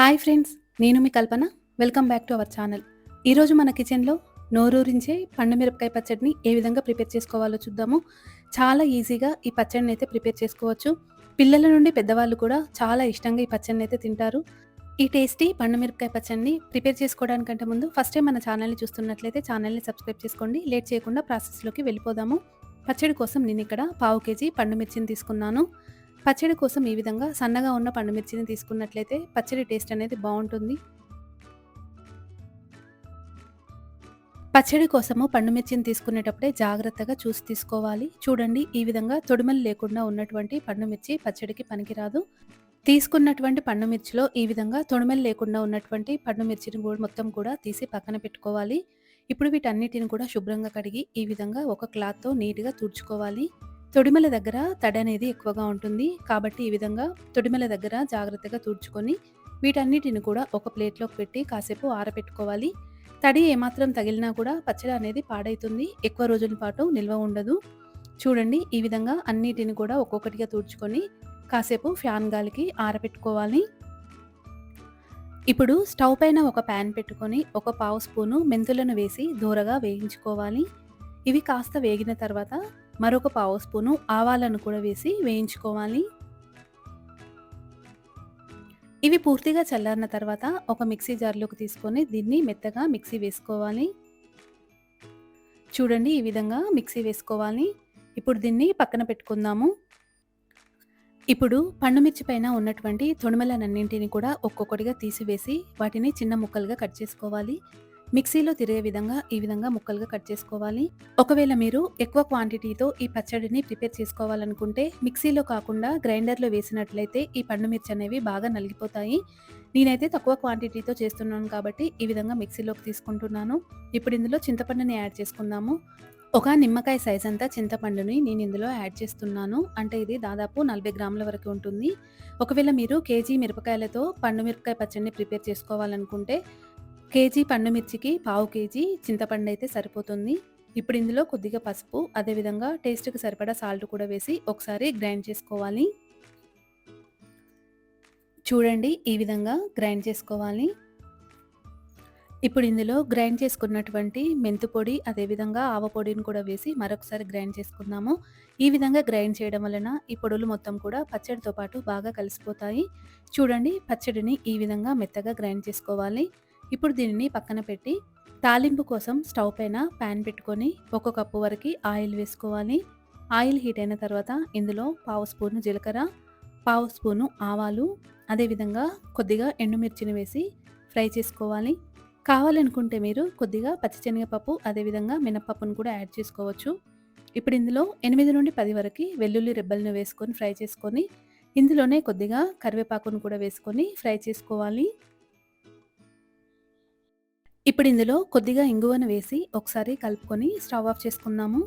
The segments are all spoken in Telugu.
హాయ్ ఫ్రెండ్స్ నేను మీ Kalpana. Welcome back to our channel. ఈరోజు మన కిచెన్లో నోరూరించే పండు మిరపకాయ పచ్చడిని ఏ విధంగా ప్రిపేర్ చేసుకోవాలో చూద్దాము. చాలా ఈజీగా ఈ పచ్చడిని అయితే ప్రిపేర్ చేసుకోవచ్చు. పిల్లల నుండి పెద్దవాళ్ళు కూడా చాలా ఇష్టంగా ఈ పచ్చడిని అయితే తింటారు. ఈ టేస్టీ పండు మిరపకాయ పచ్చడిని ప్రిపేర్ చేసుకోవడానికంటే ముందు ఫస్ట్ టైం మన ఛానల్ని చూస్తున్నట్లయితే ఛానల్ని సబ్స్క్రైబ్ చేసుకోండి. లేట్ చేయకుండా ప్రాసెస్లోకి వెళ్ళిపోదాము. పచ్చడి కోసం నేను ఇక్కడ పావు కేజీ పండు మిర్చిని తీసుకున్నాను. పచ్చడి కోసం ఈ విధంగా సన్నగా ఉన్న పండు మిర్చిని తీసుకున్నట్లయితే పచ్చడి టేస్ట్ అనేది బాగుంటుంది. పచ్చడి కోసము పండు మిర్చిని తీసుకునేటప్పుడే జాగ్రత్తగా చూసి తీసుకోవాలి. చూడండి ఈ విధంగా తొడిమలు లేకుండా ఉన్నటువంటి పండు మిర్చి పచ్చడికి పనికిరాదు. తీసుకున్నటువంటి పండు మిర్చిలో ఈ విధంగా తొడిమలు లేకుండా ఉన్నటువంటి పండు మిర్చిని కూడా మొత్తం కూడా తీసి పక్కన పెట్టుకోవాలి. ఇప్పుడు వీటన్నిటిని కూడా శుభ్రంగా కడిగి ఈ విధంగా ఒక క్లాత్తో నీట్గా తుడుచుకోవాలి. తొడిమల దగ్గర తడి అనేది ఎక్కువగా ఉంటుంది. కాబట్టి ఈ విధంగా తొడిమల దగ్గర జాగ్రత్తగా తుడుచుకొని వీటన్నిటిని కూడా ఒక ప్లేట్లోకి పెట్టి కాసేపు ఆరబెట్టుకోవాలి తడి ఏమాత్రం తగిలినా కూడా పచ్చడి అనేది పాడైతుంది. ఎక్కువ రోజుల పాటు నిల్వ ఉండదు. చూడండి ఈ విధంగా అన్నిటిని కూడా ఒక్కొక్కటిగా తుడుచుకొని కాసేపు ఫ్యాన్ గాలికి ఆరబెట్టుకోవాలి ఇప్పుడు స్టవ్ పైన ఒక ప్యాన్ పెట్టుకొని ఒక పావు స్పూను మెంతులను వేసి దూరగా వేయించుకోవాలి. ఇవి కాస్త వేగిన తర్వాత మరొక పావు స్పూను ఆవాలను కూడా వేసి వేయించుకోవాలి. ఇవి పూర్తిగా చల్లారిన తర్వాత ఒక మిక్సీ జార్లోకి తీసుకొని దీన్ని మెత్తగా మిక్సీ వేసుకోవాలి. చూడండి ఈ విధంగా మిక్సీ వేసుకోవాలి. ఇప్పుడు దీన్ని పక్కన పెట్టుకుందాము. ఇప్పుడు పండుమిర్చి పైన ఉన్నటువంటి తొణిమలనన్నింటినీ కూడా ఒక్కొక్కటిగా తీసివేసి వాటిని చిన్న ముక్కలుగా కట్ చేసుకోవాలి. మిక్సీలో తిరిగే విధంగా ఈ విధంగా ముక్కలుగా కట్ చేసుకోవాలి. ఒకవేళ మీరు ఎక్కువ క్వాంటిటీతో ఈ పచ్చడిని ప్రిపేర్ చేసుకోవాలనుకుంటే మిక్సీలో కాకుండా గ్రైండర్లో వేసినట్లయితే ఈ పండు మిర్చి అనేవి బాగా నలిగిపోతాయి. నేనైతే తక్కువ క్వాంటిటీతో చేస్తున్నాను కాబట్టి ఈ విధంగా మిక్సీలోకి తీసుకుంటున్నాను. ఇప్పుడు ఇందులో చింతపండుని యాడ్ చేసుకుందాము. ఒక నిమ్మకాయ సైజ్ అంతా చింతపండుని నేను ఇందులో యాడ్ చేస్తున్నాను. అంటే ఇది దాదాపు నలభై గ్రాముల వరకు ఉంటుంది. ఒకవేళ మీరు కేజీ మిరపకాయలతో పండు మిరపకాయ పచ్చడిని ప్రిపేర్ చేసుకోవాలనుకుంటే కేజీ పండు మిర్చికి పావు కేజీ చింతపండు అయితే సరిపోతుంది. ఇప్పుడు ఇందులో కొద్దిగా పసుపు అదేవిధంగా టేస్ట్కి సరిపడా సాల్ట్ కూడా వేసి ఒకసారి గ్రైండ్ చేసుకోవాలి. చూడండి ఈ విధంగా గ్రైండ్ చేసుకోవాలి. ఇప్పుడు ఇందులో గ్రైండ్ చేసుకున్నటువంటి మెంతుపొడి అదేవిధంగా ఆవ పొడిని కూడా వేసి మరొకసారి గ్రైండ్ చేసుకున్నాము ఈ విధంగా గ్రైండ్ చేయడం వలన ఈ పొడులు మొత్తం కూడా పచ్చడితో పాటు బాగా కలిసిపోతాయి. చూడండి పచ్చడిని ఈ విధంగా మెత్తగా గ్రైండ్ చేసుకోవాలి. ఇప్పుడు దీనిని పక్కన పెట్టి తాలింపు కోసం స్టవ్ పైన ప్యాన్ పెట్టుకొని ఒక కప్పు వరకు ఆయిల్ వేసుకోవాలి. ఆయిల్ హీట్ అయిన తర్వాత ఇందులో పావు స్పూను జీలకర్ర పావు స్పూను ఆవాలు అదేవిధంగా కొద్దిగా ఎండుమిర్చిని వేసి ఫ్రై చేసుకోవాలి. కావాలనుకుంటే మీరు కొద్దిగా పచ్చిశనగపప్పు అదేవిధంగా మినప్పప్పును కూడా యాడ్ చేసుకోవచ్చు. ఇప్పుడు ఇందులో ఎనిమిది నుండి పది వరకు వెల్లుల్లి రెబ్బలను వేసుకొని ఫ్రై చేసుకొని ఇందులోనే కొద్దిగా కరివేపాకును కూడా వేసుకొని ఫ్రై చేసుకోవాలి. ఇప్పుడు ఇందులో కొద్దిగా ఇంగువను వేసి ఒకసారి కలుపుకొని స్టవ్ ఆఫ్ చేసుకుందాము.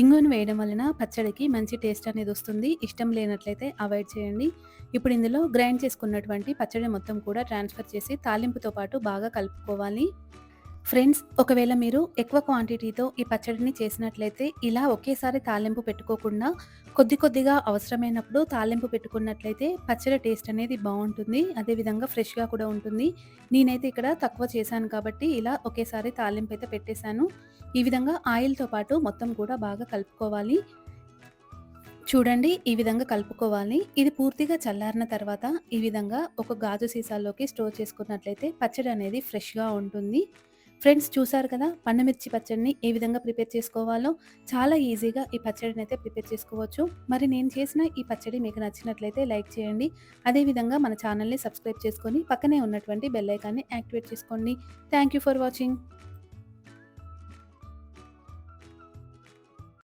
ఇంగువను వేయడం వలన పచ్చడికి మంచి టేస్ట్ అనేది వస్తుంది. ఇష్టం లేనట్లయితే అవాయిడ్ చేయండి. ఇప్పుడు ఇందులో గ్రైండ్ చేసుకున్నటువంటి పచ్చడి మొత్తం కూడా ట్రాన్స్ఫర్ చేసి తాలింపుతో పాటు బాగా కలుపుకోవాలి. ఫ్రెండ్స్ ఒకవేళ మీరు ఎక్కువ క్వాంటిటీతో ఈ పచ్చడిని చేసినట్లయితే ఇలా ఒకేసారి తాలింపు పెట్టుకోకుండా కొద్ది కొద్దిగా అవసరమైనప్పుడు తాలింపు పెట్టుకున్నట్లయితే పచ్చడి టేస్ట్ అనేది బాగుంటుంది. అదేవిధంగా ఫ్రెష్గా కూడా ఉంటుంది. నేనైతే ఇక్కడ తక్కువ చేశాను కాబట్టి ఇలా ఒకేసారి తాలింపు అయితే పెట్టేశాను. ఈ విధంగా ఆయిల్తో పాటు మొత్తం కూడా బాగా కలుపుకోవాలి. చూడండి ఈ విధంగా కలుపుకోవాలి. ఇది పూర్తిగా చల్లారిన తర్వాత ఈ విధంగా ఒక గాజు సీసాల్లోకి స్టోర్ చేసుకున్నట్లయితే పచ్చడి అనేది ఫ్రెష్గా ఉంటుంది. ఫ్రెండ్స్ చూసారు కదా పండుమిర్చి పచ్చడిని ఏ విధంగా ప్రిపేర్ చేసుకోవాలో? చాలా ఈజీగా ఈ పచ్చడిని అయితే ప్రిపేర్ చేసుకోవచ్చు. మరి నేను చేసిన ఈ పచ్చడి మీకు నచ్చినట్లయితే లైక్ చేయండి. అదేవిధంగా మన ఛానల్ని సబ్స్క్రైబ్ చేసుకొని పక్కనే ఉన్నటువంటి బెల్ ఐకాన్ని యాక్టివేట్ చేసుకోండి. Thank you for watching.